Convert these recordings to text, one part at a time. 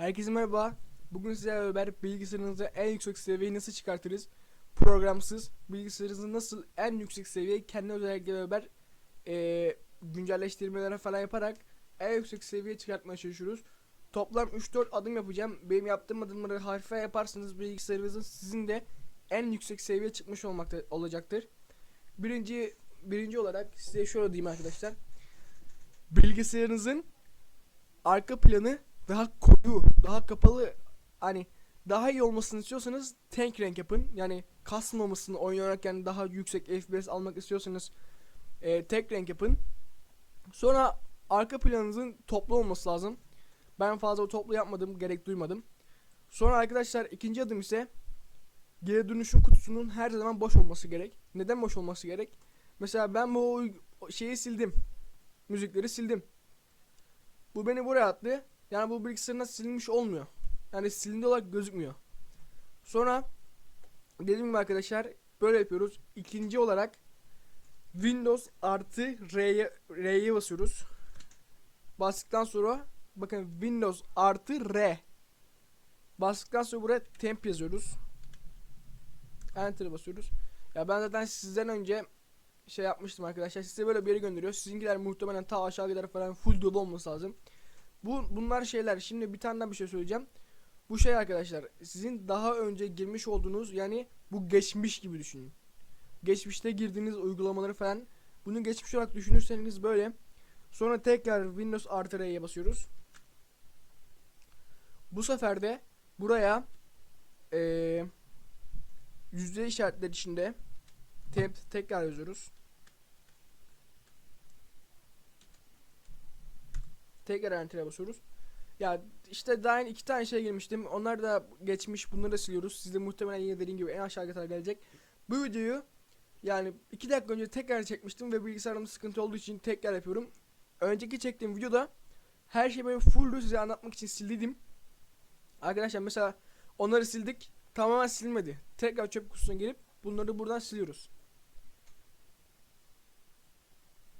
Herkese merhaba. Bugün sizlerle beraber bilgisayarınıza en yüksek seviyeyi nasıl çıkartırız? Programsız bilgisayarınızı nasıl en yüksek seviyeye kendi özellikleriyle beraber eee güncelleştirmelere falan yaparak en yüksek seviyeye çıkartmaya çalışıyoruz. Toplam 3-4 adım yapacağım. Benim yaptığım adımları harfe yaparsanız bilgisayarınızın sizin de en yüksek seviyeye çıkmış olmakta olacaktır. Birinci birinci olarak size şöyle diyeyim arkadaşlar. Bilgisayarınızın arka planı daha koyu, daha kapalı hani daha iyi olmasını istiyorsanız tank renk yapın. Yani kasmamasını oynarken daha yüksek FPS almak istiyorsanız e, tek renk yapın. Sonra arka planınızın toplu olması lazım. Ben fazla toplu yapmadım, gerek duymadım. Sonra arkadaşlar ikinci adım ise geri dönüşüm kutusunun her zaman boş olması gerek. Neden boş olması gerek? Mesela ben bu şeyi sildim. Müzikleri sildim. Bu beni buraya attı. Yani bu bilgisayarına silinmiş olmuyor. Yani silindi olarak gözükmüyor. Sonra dediğim gibi arkadaşlar böyle yapıyoruz. İkinci olarak Windows artı R'ye R'ye basıyoruz. Bastıktan sonra bakın Windows artı R. Bastıktan sonra buraya temp yazıyoruz. Enter'a basıyoruz. Ya ben zaten sizden önce şey yapmıştım arkadaşlar. Size böyle bir yere gönderiyor. Sizinkiler muhtemelen ta aşağı gider falan full dolu olması lazım. Bu bunlar şeyler. Şimdi bir tane daha bir şey söyleyeceğim. Bu şey arkadaşlar sizin daha önce girmiş olduğunuz yani bu geçmiş gibi düşünün. Geçmişte girdiğiniz uygulamaları falan bunu geçmiş olarak düşünürseniz böyle. Sonra tekrar Windows artı R'ye basıyoruz. Bu sefer de buraya eee yüzde işaretler içinde tekrar yazıyoruz. Tekrar enter'e basıyoruz. Ya işte daha iki tane şey girmiştim. Onlar da geçmiş. Bunları da siliyoruz. Size muhtemelen yine dediğim gibi en aşağı kadar gelecek. Bu videoyu yani iki dakika önce tekrar çekmiştim ve bilgisayarımda sıkıntı olduğu için tekrar yapıyorum. Önceki çektiğim videoda her şey böyle fulldü size anlatmak için sildim. Arkadaşlar mesela onları sildik. Tamamen silmedi. Tekrar çöp kutusuna gelip bunları buradan siliyoruz.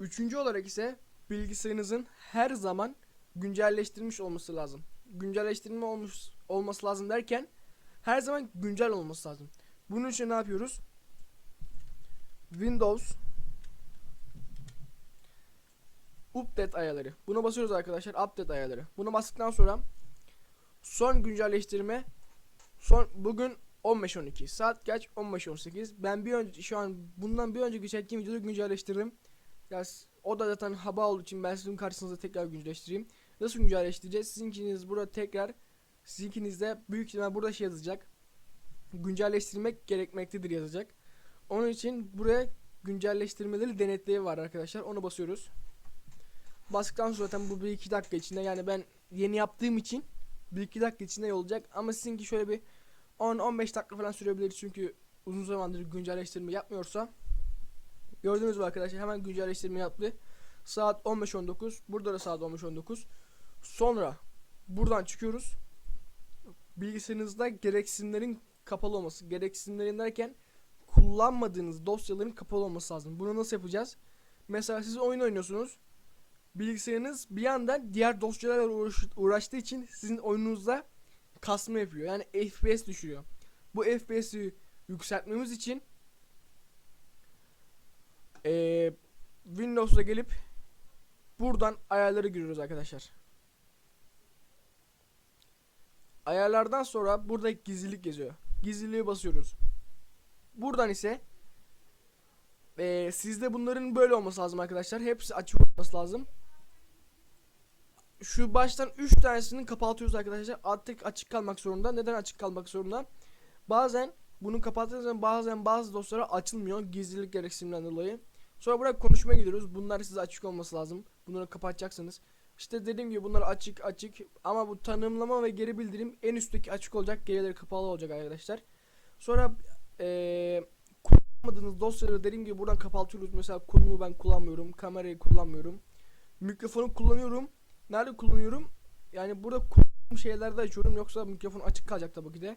Üçüncü olarak ise bilgisayarınızın her zaman güncelleştirilmiş olması lazım. Güncelleştirilme olmuş olması lazım derken her zaman güncel olması lazım. Bunun için ne yapıyoruz? Windows Update ayarları. Buna basıyoruz arkadaşlar. Update ayarları. Bunu bastıktan sonra son güncelleştirme son bugün 15.12 saat kaç 15.18 ben bir önce şu an bundan bir önceki çektiğim videoyu güncelleştirdim ya o da zaten haba olduğu için ben sizin karşınızda tekrar güncelleştireyim nasıl güncelleştireceğiz sizinkiniz burada tekrar sizinkinizde büyük ihtimal burada şey yazacak. Güncelleştirmek gerekmektedir yazacak. Onun için buraya güncelleştirmeleri denetleyi var arkadaşlar. Onu basıyoruz. Bastıktan sonra zaten bu bir iki dakika içinde yani ben yeni yaptığım için bir iki dakika içinde olacak. Ama sizinki şöyle bir 10-15 dakika falan sürebilir. Çünkü uzun zamandır güncelleştirme yapmıyorsa gördüğünüz gibi arkadaşlar hemen güncelleştirme yaptı. Saat 15.19 burada da saat 15.19 sonra buradan çıkıyoruz. Bilgisayarınızda gereksinimlerin kapalı olması gereksinimlerin derken kullanmadığınız dosyaların kapalı olması lazım. Bunu nasıl yapacağız? Mesela siz oyun oynuyorsunuz. Bilgisayarınız bir yandan diğer dosyalarla uğraş- uğraştığı için sizin oyununuzda kasma yapıyor. Yani FPS düşürüyor. Bu FPS'i yükseltmemiz için eee Windows'a gelip buradan ayarları giriyoruz arkadaşlar. Ayarlardan sonra burada gizlilik yazıyor. Gizliliğe basıyoruz. Buradan ise eee sizde bunların böyle olması lazım arkadaşlar. Hepsi açık olması lazım şu baştan 3 tanesini kapatıyoruz arkadaşlar. Artık açık kalmak zorunda. Neden açık kalmak zorunda? Bazen bunu kapattığınız zaman bazen bazı dosyalar açılmıyor gizlilik gereksinimden dolayı. Sonra buraya konuşmaya gidiyoruz. Bunlar size açık olması lazım. Bunları kapatacaksınız. İşte dediğim gibi bunlar açık açık ama bu tanımlama ve geri bildirim en üstteki açık olacak, gerileri kapalı olacak arkadaşlar. Sonra eee kullanmadığınız dosyaları dediğim gibi buradan kapatıyoruz. Mesela konumu ben kullanmıyorum, kamerayı kullanmıyorum. Mikrofonu kullanıyorum. Nerede kullanıyorum? Yani burada kullandığım şeylerde açıyorum yoksa mikrofon açık kalacak tabii ki de.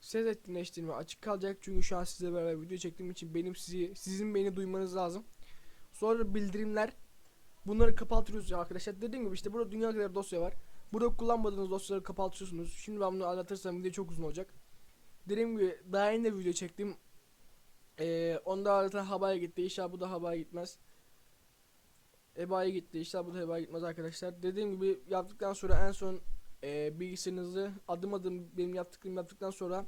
Ses etkinleştirme açık kalacak çünkü şu an sizle beraber video çektiğim için benim sizi sizin beni duymanız lazım. Sonra bildirimler bunları kapatıyoruz arkadaşlar. Dediğim gibi işte burada dünya kadar dosya var. Burada kullanmadığınız dosyaları kapatıyorsunuz. Şimdi ben bunu anlatırsam video çok uzun olacak. Dediğim gibi daha yeni de video çektim. Ee, onda zaten havaya gitti. İnşallah bu da havaya gitmez. Eba'ya gitti. İnşallah bu da Eba'ya gitmez arkadaşlar. Dediğim gibi yaptıktan sonra en son e, bilgisayarınızı adım adım benim yaptıklarımı yaptıktan sonra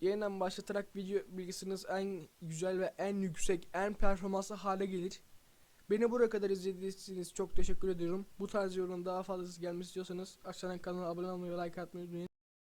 yeniden başlatarak video bilgisayarınız en güzel ve en yüksek, en performanslı hale gelir. Beni buraya kadar izlediğiniz için çok teşekkür ediyorum. Bu tarz videoların daha fazlası gelmesi istiyorsanız aşağıdan kanala abone olmayı ve like atmayı unutmayın.